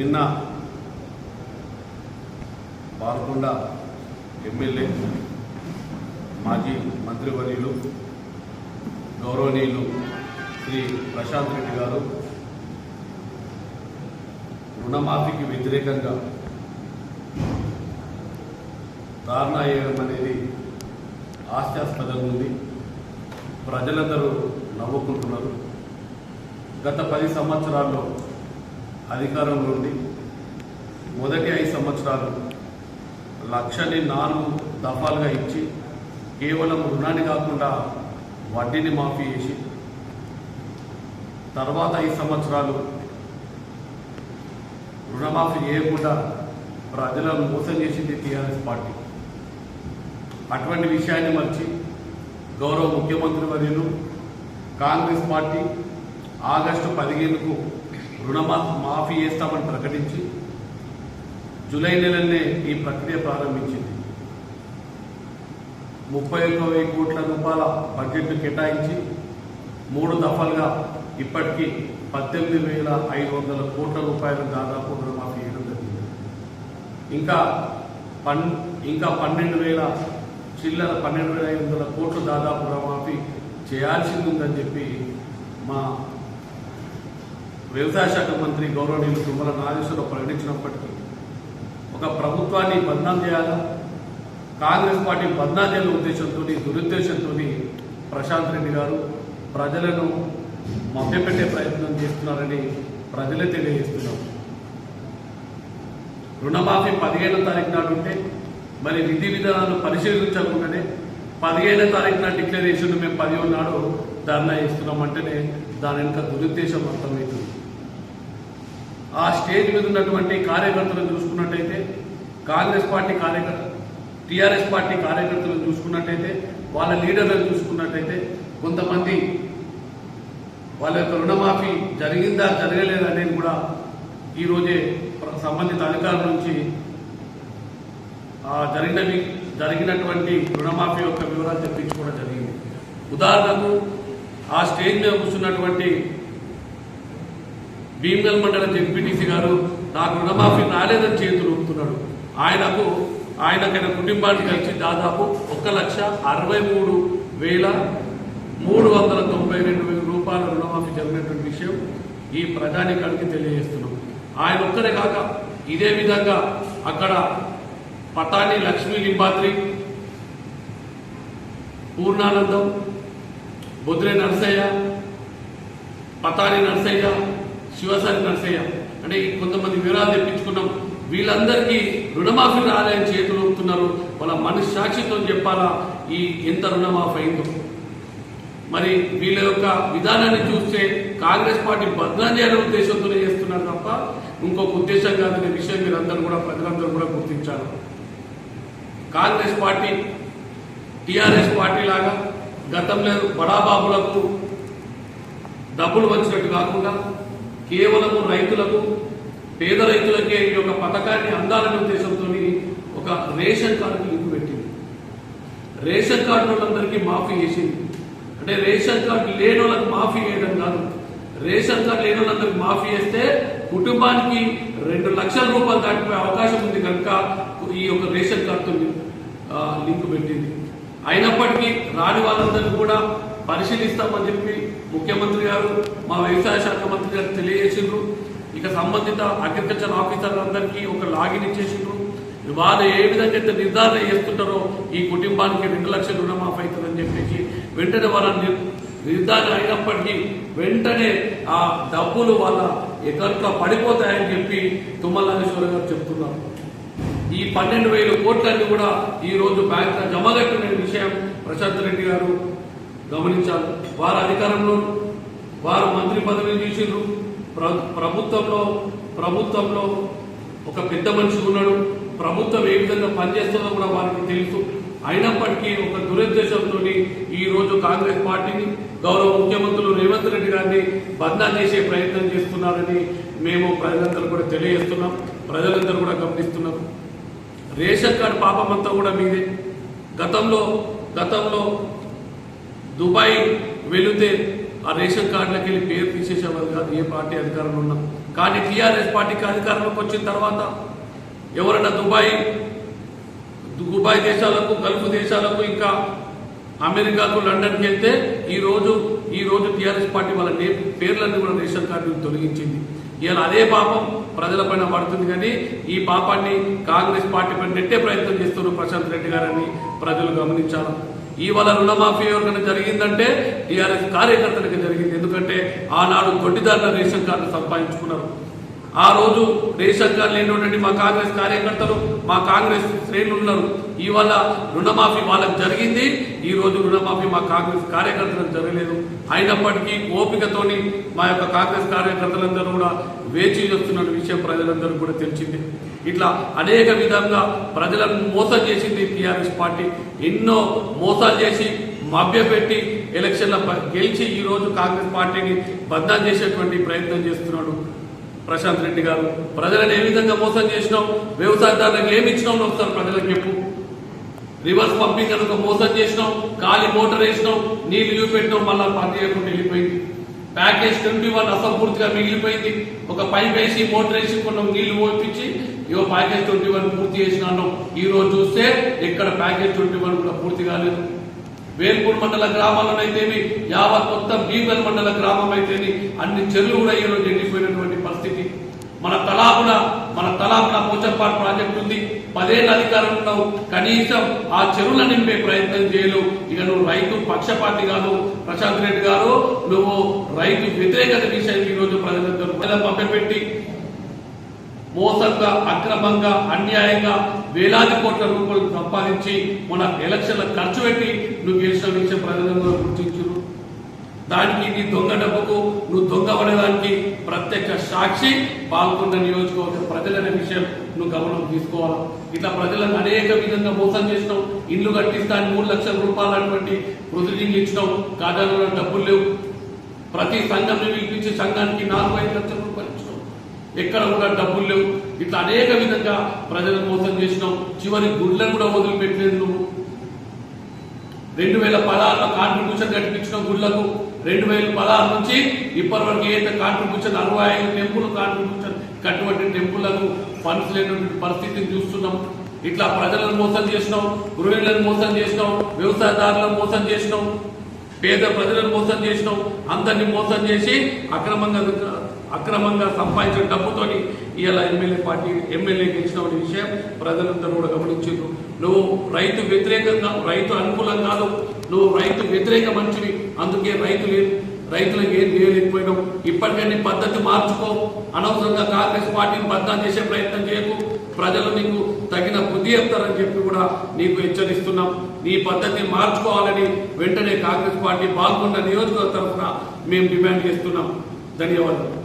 నిన్న పాల్గొండ ఎమ్మెల్యే మాజీ మంత్రివర్యులు గౌరవనీయులు శ్రీ ప్రశాంత్ రెడ్డి గారు రుణమాఫీకి వ్యతిరేకంగా ధారణ చేయడం అనేది హాస్యాస్పదంగా ఉంది ప్రజలందరూ నవ్వుకుంటున్నారు. గత పది సంవత్సరాల్లో అధికారంలో ఉండి మొదటి ఐదు సంవత్సరాలు లక్షని నాలుగు దఫాలుగా ఇచ్చి కేవలం రుణాన్ని కాకుండా వడ్డీని మాఫీ చేసి తర్వాత ఐదు సంవత్సరాలు రుణమాఫీ చేయకుండా ప్రజలను మోసం చేసింది టీఆర్ఎస్ పార్టీ. అటువంటి విషయాన్ని మర్చి గౌరవ ముఖ్యమంత్రి వర్యులు కాంగ్రెస్ పార్టీ ఆగస్టు పదిహేనుకు రుణమాఫీ మాఫీ చేస్తామని ప్రకటించి జూలై నెలనే ఈ ప్రక్రియ ప్రారంభించింది. ముప్పై ఒక్క వెయ్యి కోట్ల రూపాయల బడ్జెట్ కేటాయించి మూడు దఫలుగా ఇప్పటికీ పద్దెనిమిది వేల ఐదు వందల కోట్ల రూపాయలు దాదాపు రుణమాఫీ చేయడం జరిగింది. ఇంకా పన్ ఇంకా పన్నెండు వేల చిల్లర పన్నెండు వేల ఐదు వందల కోట్లు దాదాపు రుణమాఫీ చేయాల్సింది ఉందని చెప్పి మా వ్యవసాయ శాఖ మంత్రి గౌరవనీయులు తుమ్మల నాగేశ్వరరావు ప్రకటించినప్పటికీ ఒక ప్రభుత్వాన్ని బద్నాం చేయాలా? కాంగ్రెస్ పార్టీ బద్నాం చేయాల ఉద్దేశంతో దురుద్దేశంతో ప్రశాంత్ రెడ్డి గారు ప్రజలను మభ్యపెట్టే ప్రయత్నం చేస్తున్నారని ప్రజలే తెలియజేస్తున్నారు. రుణమాఫీ పదిహేనో తారీఖు నాడు ఉంటే మరి విధి విధానాలు పరిశీలించకుండానే పదిహేనో తారీఖున డిక్లరేషన్ మేము పదిహేను నాడు ధర్నా చేస్తున్నామంటేనే దాని వెనుక దురుద్దేశం అర్థమవుతుంది. ఆ స్టేజ్ మీద ఉన్నటువంటి కార్యకర్తలను చూసుకున్నట్టయితే కాంగ్రెస్ పార్టీ కార్యకర్త టీఆర్ఎస్ పార్టీ కార్యకర్తలను చూసుకున్నట్టయితే వాళ్ళ లీడర్లను చూసుకున్నట్టయితే కొంతమంది వాళ్ళ యొక్క రుణమాఫీ జరిగిందా జరగలేదా అనేది కూడా ఈరోజే సంబంధిత అధికారుల నుంచి ఆ జరిగినవి జరిగినటువంటి రుణమాఫీ యొక్క వివరాలు తెప్పించుకోవడం జరిగింది. ఉదాహరణకు ఆ స్టేజ్ మీద కూర్చున్నటువంటి భీమగల్ మండల జెడ్పీటీసీ గారు నాకు రుణమాఫీ రాలేదని చేతులు ఊపుతున్నాడు. ఆయనకు ఆయనకైన కుటుంబానికి కలిసి దాదాపు ఒక లక్ష అరవై మూడు వేల మూడు వందల తొంభై రెండు వేల రూపాయల రుణమాఫీ జరిగినటువంటి విషయం ఈ ప్రజానికానికి తెలియజేస్తున్నాం. ఆయన ఒక్కరే కాక ఇదే విధంగా అక్కడ పటాని లక్ష్మీ లింబాద్రి పూర్ణానందం బొద్రే నరసయ్య పతాని నరసయ్య శివసారి నరసయ్య. అంటే కొంతమంది వివరాలు తెప్పించుకున్నాం. వీళ్ళందరికీ రుణమాఫీ రాలేని చేతులు ఊపుతున్నారు. వాళ్ళ మనస్సాక్షితో చెప్పాలా? ఈ ఎంత రుణమాఫీ అయిందో మరి వీళ్ళ యొక్క విధానాన్ని చూస్తే కాంగ్రెస్ పార్టీ బద్నాం చేయాలనే ఉద్దేశంతోనే చేస్తున్నారు తప్ప ఇంకొక ఉద్దేశం కాదనే విషయం మీరందరూ కూడా ప్రజలందరూ కూడా గుర్తించారు. కాంగ్రెస్ పార్టీ టిఆర్ఎస్ పార్టీ లాగా గతంలో బడాబాబులకు డబ్బులు వచ్చినట్టు కాకుండా కేవలము రైతులకు పేద రైతులకే ఈ యొక్క పథకాన్ని అందాలనే ఉద్దేశంతో ఒక రేషన్ కార్డుకి లింక్ పెట్టింది. రేషన్ కార్డు వాళ్ళందరికీ మాఫీ చేసింది. అంటే రేషన్ కార్డు లేని వాళ్ళకి మాఫీ చేయడం కాదు. రేషన్ కార్డు లేని వాళ్ళందరికీ మాఫీ చేస్తే కుటుంబానికి రెండు లక్షల రూపాయలు దాటిపోయే అవకాశం ఉంది కనుక ఈ యొక్క రేషన్ కార్డుతో లింక్ పెట్టింది. అయినప్పటికీ రాని వాళ్ళందరినీ కూడా పరిశీలిస్తామని చెప్పి ముఖ్యమంత్రి గారు మా వ్యవసాయ శాఖ మంత్రి గారు తెలియజేసిండ్రు. ఇక సంబంధిత అగ్రికల్చర్ ఆఫీసర్లందరికీ ఒక లాగిన్ ఇచ్చేసిండ్రు. వాళ్ళు ఏ విధంగా అయితే నిర్ధారణ చేస్తుంటారో ఈ కుటుంబానికి రెండు లక్షల రుణమాఫీ అవుతుందని చెప్పేసి వెంటనే వాళ్ళ నిర్ధారణ అయినప్పటికీ వెంటనే ఆ డబ్బులు వాళ్ళ అకౌంట్లో పడిపోతాయని చెప్పి తుమ్మలాగేశ్వర గారు చెప్తున్నారు. ఈ పన్నెండు వేల కోట్లన్నీ కూడా ఈ రోజు బ్యాంక్ జమ కట్టిన విషయం ప్రశాంత్ రెడ్డి గారు గమనించాలి. వారు అధికారంలో వారు మంత్రి పదవిని చూసిండ్రు ప్రభుత్వంలో ప్రభుత్వంలో ఒక పెద్ద మనిషి ఉన్నాడు. ప్రభుత్వం ఏ విధంగా పనిచేస్తుందో కూడా వారికి తెలుసు. అయినప్పటికీ ఒక దురుద్దేశంతో ఈ రోజు కాంగ్రెస్ పార్టీని గౌరవ ముఖ్యమంత్రులు రేవంత్ రెడ్డి గారిని బద్నాం చేసే ప్రయత్నం చేస్తున్నారని మేము ప్రజలందరూ కూడా తెలియజేస్తున్నాం. ప్రజలందరూ కూడా గమనిస్తున్నాం రేషన్ కార్డు పాపం అంతా కూడా మీదే. గతంలో గతంలో దుబాయ్ వెళితే ఆ రేషన్ కార్డులకి వెళ్ళి పేరు తీసేసేవారు కాదు ఏ పార్టీ అధికారంలో ఉన్నా. కానీ టీఆర్ఎస్ పార్టీకి అధికారంలోకి వచ్చిన తర్వాత ఎవరైనా దుబాయ్ దుబాయ్ దేశాలకు గల్ఫ్ దేశాలకు ఇంకా అమెరికాకు లండన్కి వెళ్తే ఈరోజు ఈరోజు ఈ రోజు టీఆర్ఎస్ పార్టీ వాళ్ళ నే పేర్లన్నీ కూడా రేషన్ కార్డు తొలగించింది. ఇలా అదే పాపం ప్రజల పైన పడుతుంది కానీ ఈ పాపాన్ని కాంగ్రెస్ పార్టీ పైన నెట్టే ప్రయత్నం చేస్తున్నారు ప్రశాంత్ రెడ్డి గారని ప్రజలు గమనించాలి? ఇవాళ రుణమాఫీ ఎవరికైనా జరిగిందంటే టీఆర్ఎస్ కార్యకర్తలకు జరిగింది. ఎందుకంటే ఆనాడు తొట్టిదారుల రేషన్ కార్డు సంపాదించుకున్నారు. ఆ రోజు రేషన్ కార్డు లేనటువంటి మా కాంగ్రెస్ కార్యకర్తలు మా కాంగ్రెస్ శ్రేణులు ఉన్నారు. ఇవాళ రుణమాఫీ వాళ్ళకి జరిగింది. ఈ రోజు రుణమాఫీ మా కాంగ్రెస్ కార్యకర్తలకు జరగలేదు. అయినప్పటికీ ఓపికతోని మా యొక్క కాంగ్రెస్ కార్యకర్తలందరూ కూడా వేచి చూస్తున్న విషయం ప్రజలందరూ కూడా తెలిసింది. ఇట్లా అనేక విధంగా ప్రజలను మోసం చేసింది టీఆర్ఎస్ పార్టీ. ఎన్నో మోసాలు చేసి మభ్యపెట్టి ఎలక్షన్ల గెలిచి ఈ రోజు కాంగ్రెస్ పార్టీని బద్నాం చేసేటువంటి ప్రయత్నం చేస్తున్నాడు ప్రశాంత్ రెడ్డి గారు. ప్రజలను ఏ విధంగా మోసం చేసినాం? వ్యవసాయదారులకు ఏమి ఇచ్చినాం వస్తారు ప్రజలకు చెప్పు. రివర్స్ పంపింగ్ కనుక మోసం చేసినాం. ఖాళీ మోటార్ వేసినాం. నీళ్ళు చూపెట్టినాం మళ్ళా పని చేయకుండా వెళ్ళిపోయింది. ప్యాకేజ్ ట్వంటీ వన్ అసంపూర్తిగా మిగిలిపోయింది. ఒక పైప్ వేసి మోటార్ వేసి కొంచెం నీళ్ళు పోపించి ఇగో ప్యాకేజ్ ట్వంటీ వన్ పూర్తి చేసినాను. ఈ రోజు చూస్తే ఎక్కడ ప్యాకేజ్ ట్వంటీ వన్ కూడా పూర్తి కాలేదు. వేల్పూర్ మండల గ్రామాలనైతేమి యావత్ మొత్తం బీగల్ మండల గ్రామం అయితేని అన్ని చెరువులు కూడా ఈ రోజు ఎండిపోయినటువంటి పరిస్థితి. మన తలాపున మన తలాపున పోచంపాడు ప్రాజెక్ట్ ఉంది. పదేళ్ళ అధికారం ఉన్నావు. కనీసం ఆ చెరువుల నింపే ప్రయత్నం చేయలేవు. ఇక నువ్వు రైతు పక్షపాతి కాదు. ప్రశాంత్ రెడ్డి గారు నువ్వు రైతు వ్యతిరేకత విషయాన్ని ఈ రోజు ప్రజలందరూ ప్రజలు పంపపెట్టి మోసంగా అక్రమంగా అన్యాయంగా వేలాది కోట్ల రూపాయలు సంపాదించి మన ఎలక్షన్ల ఖర్చు పెట్టి నువ్వు గెలిచిన విషయం ప్రజలందరూ గుర్తించురు దానికి నీ దొంగ డబ్బుకు నువ్వు దొంగ పడేదానికి ప్రత్యక్ష సాక్షి పాల్గొన్న నియోజకవర్గ ప్రజలనే విషయం నువ్వు గమనం తీసుకోవాలి? ఇట్లా ప్రజలను అనేక విధంగా మోసం చేసినావు. ఇల్లు కట్టిస్తాను మూడు లక్షల రూపాయలు అటువంటి ప్రొసీడింగ్ ఇచ్చినావు. ఖాతాలో డబ్బులు లేవు. ప్రతి సంఘం పిలిపించి సంఘానికి నాలుగు ఐదు లక్షల రూపాయలు ఎక్కడ కూడా డబ్బులు లేవు. ఇట్లా అనేక విధంగా ప్రజలను మోసం చేసినావు చివరి గుడ్లను కూడా వదిలిపెట్టలేదు. నువ్వు రెండు వేల పదహారులో కాంట్రిబ్యూషన్ కట్టించిన గుళ్ళకు రెండు వేల పదహారు నుంచి ఇప్పటి వరకు ఏదైతే కాంట్రిబ్యూషన్ అరవై ఐదు టెంపుల్ కాంట్రిబ్యూషన్ కట్టుబడి టెంపుల్లకు ఫండ్స్ లేనటువంటి పరిస్థితిని చూస్తున్నాం. ఇట్లా ప్రజలను మోసం చేసినాం గృహిణులను మోసం చేసినాం వ్యవసాయదారులను మోసం చేసినాం పేద ప్రజలను మోసం చేసినాం అందరినీ మోసం చేసి అక్రమంగా అక్రమంగా సంపాదించిన డబ్బుతోని ఇలా ఎమ్మెల్యే పార్టీ ఎమ్మెల్యే గెలిచిన విషయం ప్రజలందరూ కూడా గమనించారు నువ్వు రైతు వ్యతిరేకంగా రైతు అనుకూలం కాదు నువ్వు రైతు వ్యతిరేక మనిషివి. అందుకే రైతు లేదు రైతులకు ఏం చేయలేకపోయినావు. ఇప్పటికైనా పద్ధతి మార్చుకో. అనవసరంగా కాంగ్రెస్ పార్టీని బద్నాం చేసే ప్రయత్నం చేయకు. ప్రజలు నీకు తగిన బుద్ధి చెప్తారని చెప్పి కూడా నీకు హెచ్చరిస్తున్నాం. నీ పద్ధతిని మార్చుకోవాలని వెంటనే కాంగ్రెస్ పార్టీ పాల్గొన్న నియోజకవర్గ తరఫున మేము డిమాండ్ చేస్తున్నాం. ధన్యవాదాలు.